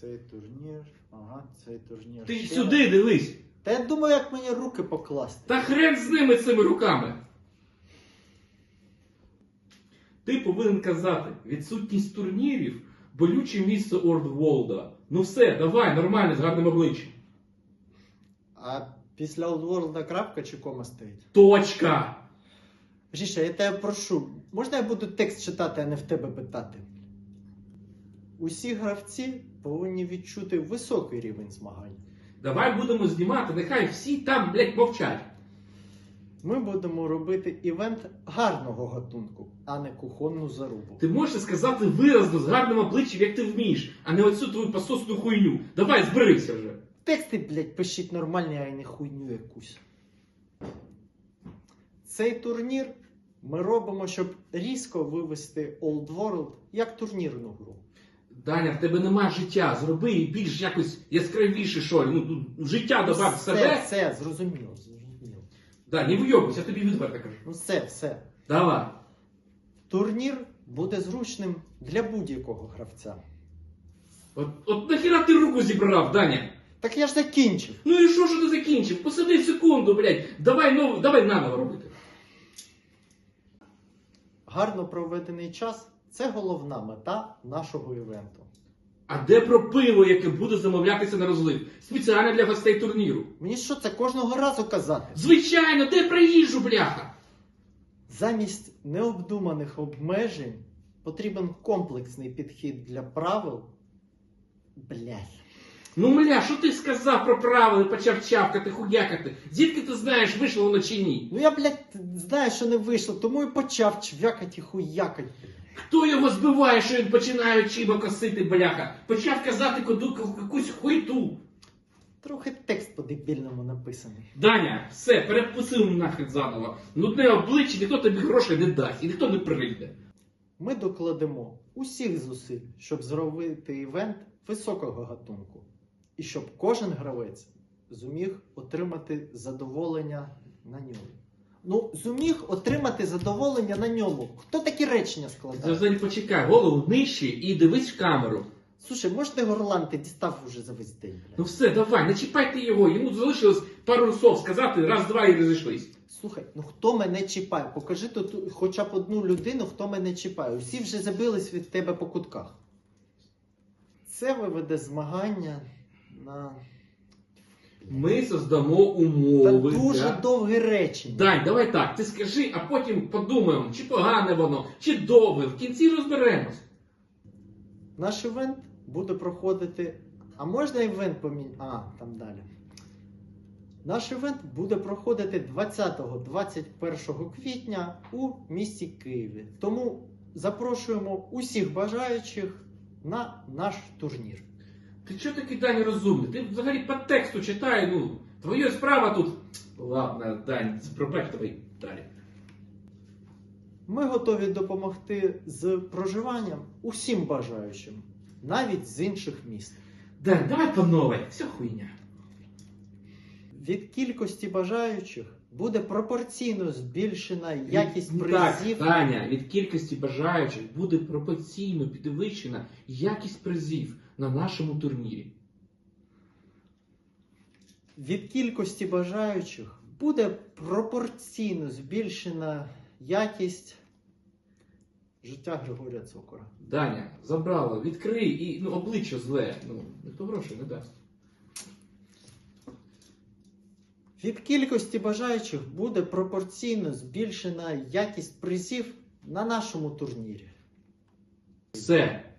Цей турнір. Ага, цей турнір. Ти ще. сюди дивись. Та я думаю, як мені руки покласти. Та хрен з ними цими руками. Ти повинен казати, відсутність турнірів болюче місце Ордволда. Ну все, давай, нормально, з гарним обличчям. А після Олдворлда крапка чи кома стоїть? Точка! Жіша, я тебе прошу, можна я буду текст читати, а не в тебе питати? Усі гравці повинні відчути високий рівень змагань. Давай будемо знімати, нехай всі там, блядь, мовчать. Ми будемо робити івент гарного гатунку, а не кухонну зарубу. Ти можеш сказати виразно з гарним обличчям, як ти вмієш, а не оцю твою пососну хуйню. Давай, зберися вже. Тексти, блядь, пишіть нормальні, а й не хуйню якусь. Цей турнір ми робимо, щоб різко вивести Old World як турнірну гру. Даня, в тебе нема життя. Зроби її більш якось яскравіше, що. Ну, тут життя добав в все, себе. все, зрозуміло, зрозуміло. Да, не вийобуйся, я тобі відверто кажу. Ну все, все. Давай. Турнір буде зручним для будь-якого гравця. От, от нахіра ти руку зібрав, Даня? Так я ж закінчив. Ну і що ж ти закінчив? Посиди секунду, блядь. Давай нову, давай наново робити. Гарно проведений час це головна мета нашого івенту. А де про пиво, яке буде замовлятися на розлив? Спеціально для гостей турніру. Мені що це кожного разу казати? Звичайно, де про їжу, бляха? Замість необдуманих обмежень потрібен комплексний підхід для правил. Блять. Ну, мля, що ти сказав про правила, почав чавкати, хуякати? Звідки ти знаєш, вийшло воно чи ні? Ну я, блядь, знаю, що не вийшло, тому і почав чвякать і хуякать. Хто його збиває, що він починає очима косити, бляха? Почав казати якусь хуйту. Трохи текст по-дебільному написаний. Даня, все, перепусив нахрен заново. Нудне обличчя, ніхто тобі грошей не дасть, і ніхто не прийде. Ми докладемо усіх зусиль, щоб зробити івент високого гатунку. І щоб кожен гравець зуміг отримати задоволення на ньому. Ну, зуміг отримати задоволення на ньому. Хто такі речення складає? Завжди почекай, голову нижче і дивись в камеру. Слушай, може ти горлан, ти дістав уже за весь день. Ну все, давай, не чіпайте його, йому залишилось пару слов сказати, раз-два і розійшлись. Слухай, ну хто мене чіпає? Покажи тут хоча б одну людину, хто мене чіпає. Усі вже забились від тебе по кутках. Це виведе змагання на Ми создамо Та умови. дуже для- довге речення. Дань, давай так, ти скажи, а потім подумаємо, чи погане воно, чи довге, в кінці розберемось. Наш івент буде проходити. А можна івент поміняти? А, там далі. Наш івент буде проходити 20-21 квітня у місті Києві. Тому запрошуємо усіх бажаючих на наш турнір. Ти чого такий Дань розумний? Ти взагалі по тексту читай, ну, твоя справа тут. Ладно, Дань, пробач давай далі. Ми готові допомогти з проживанням усім бажаючим, навіть з інших міст. Дань, давай по новій, все хуйня. Від кількості бажаючих буде пропорційно збільшена якість Від- призів. Так, Таня, від кількості бажаючих буде пропорційно підвищена якість призів на нашому турнірі. Від кількості бажаючих буде пропорційно збільшена якість життя Григорія Цокора. Даня, забрала, відкрий і ну, обличчя зле. Ну, ніхто грошей не дасть. Від кількості бажаючих буде пропорційно збільшена якість призів на нашому турнірі. Все,